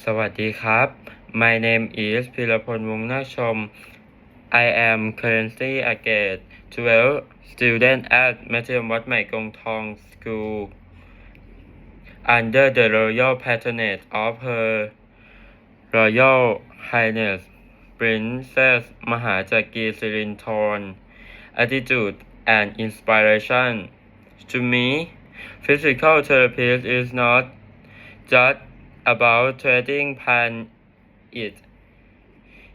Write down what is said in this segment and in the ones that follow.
สวัสดีครับ My name is พิรพลวงนาชม I am currently a grade 12 student at มัธยมวัดใหม่กงทอง School under the royal patronage of her Royal Highness Princess มหาจักรีสิรินธร attitude and inspiration to me physical therapy is not just about treating pain it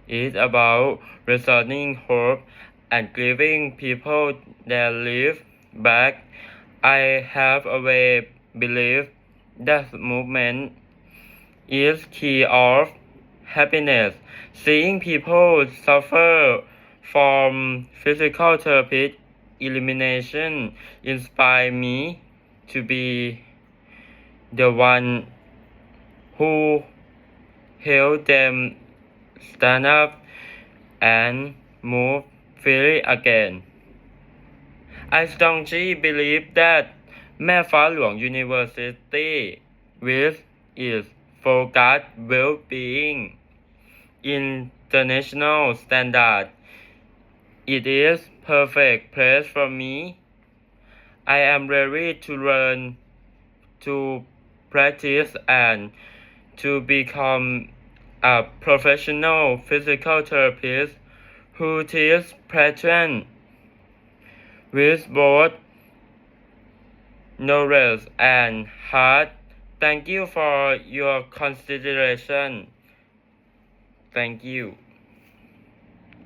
is about restoring hope and giving people their life back. I have always believed that movement is key of happiness. Seeing people suffer from physical therapy elimination inspire me to be the one who held them stand up and move freely again. I strongly believe that Meffa Luang University with its focus well-being international standard. It is perfect place for me. I am ready to learn, to practice and to become a professional physical therapist who teaches patients with both knowledge and heart. Thank you for your consideration. Thank you.